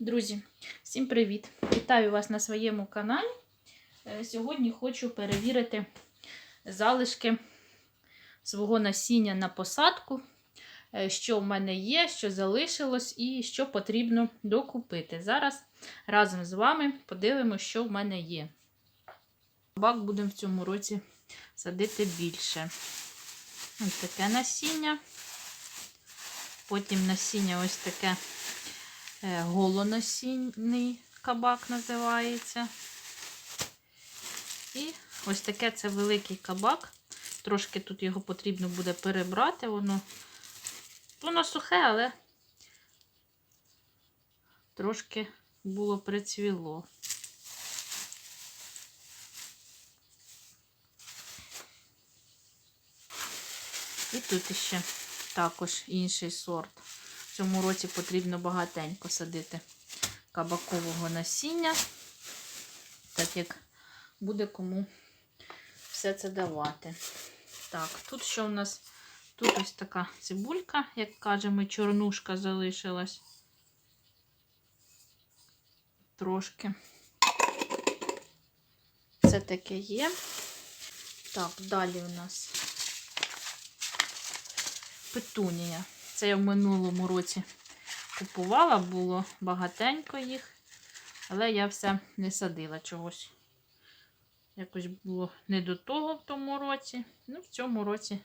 Друзі, всім привіт! Вітаю вас на своєму каналі. Е, Сьогодні хочу перевірити залишки свого насіння на посадку, е, що в мене є, що залишилось і що потрібно докупити. Зараз разом з вами подивимося, що в мене є. Бак будемо в цьому році садити більше. Ось таке насіння. Потім насіння ось таке голоносінний кабак називається. І ось таке це великий кабак. Трошки тут його потрібно буде перебрати. Воно, воно сухе, але трошки було прицвіло. І тут ще також інший сорт. Цьому році потрібно багатенько садити кабакового насіння, так як буде кому все це давати. Так, тут що у нас? Тут ось така цибулька, як кажемо, чорнушка залишилась. Трошки. Це таке є. Так, далі у нас петунія. Це я в минулому році купувала, було багатенько їх, але я все не садила чогось. Якось було не до того в тому році. Ну, в цьому році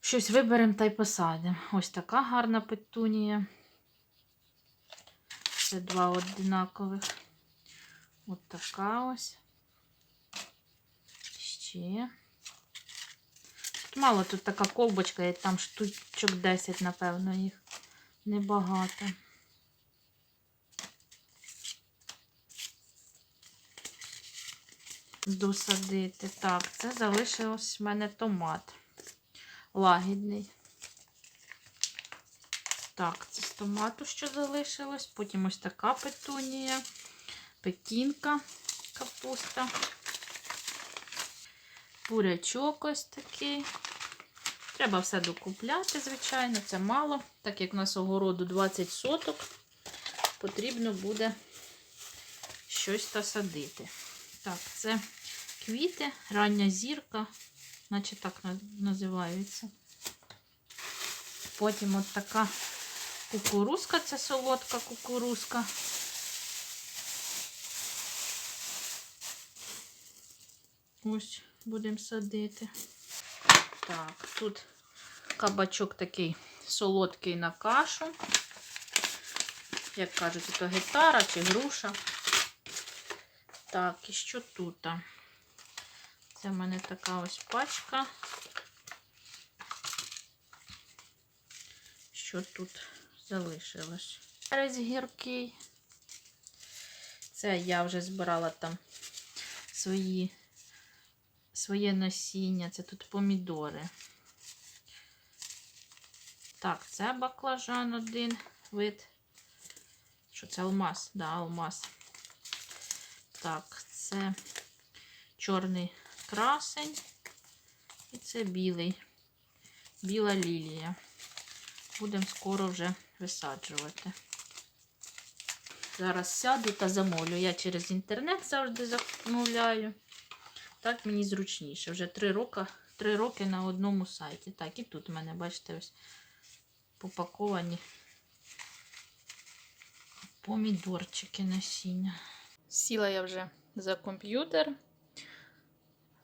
щось виберемо та й посадимо. Ось така гарна петунія. Це два одинакових. Ось така ось. Ще. Мало тут така ковбочка, і там штучок 10, напевно, їх. Небагато. Досадити. Так, це залишилось в мене томат. Лагідний. Так, це з томату, що залишилось. Потім ось така петунія, пекінка, капуста. Бурячок ось такий. Треба все докупляти, звичайно, це мало. Так як у нас огороду 20 соток, потрібно буде щось та садити. Так, це квіти, рання зірка, наче так називаються. Потім от така кукурузка, це солодка кукурузка. Ось будемо садити. Так, тут кабачок такий солодкий на кашу. Як кажуть, то гітара чи груша. Так, і що тут? Це в мене така ось пачка. Що тут залишилось? Перець гіркий. Це я вже збирала там свої своє насіння. Це тут помідори. Так, це баклажан один вид. Що це алмаз? Да, алмаз. Так, це чорний красень. І це білий. Біла лілія. Будемо скоро вже висаджувати. Зараз сяду та замовлю. Я через інтернет завжди замовляю. Так мені зручніше. Вже три роки, три роки на одному сайті. Так, і тут в мене, бачите, ось попаковані помідорчики насіння. Сіла я вже за комп'ютер.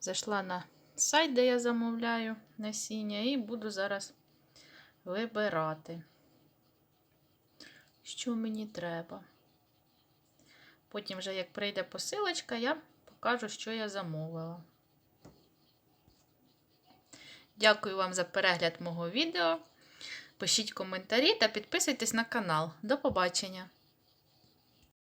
Зайшла на сайт, де я замовляю насіння, і буду зараз вибирати, що мені треба. Потім, вже, як прийде посилочка, я покажу, що я замовила. Дякую вам за перегляд мого відео. Пишіть коментарі та підписуйтесь на канал. До побачення!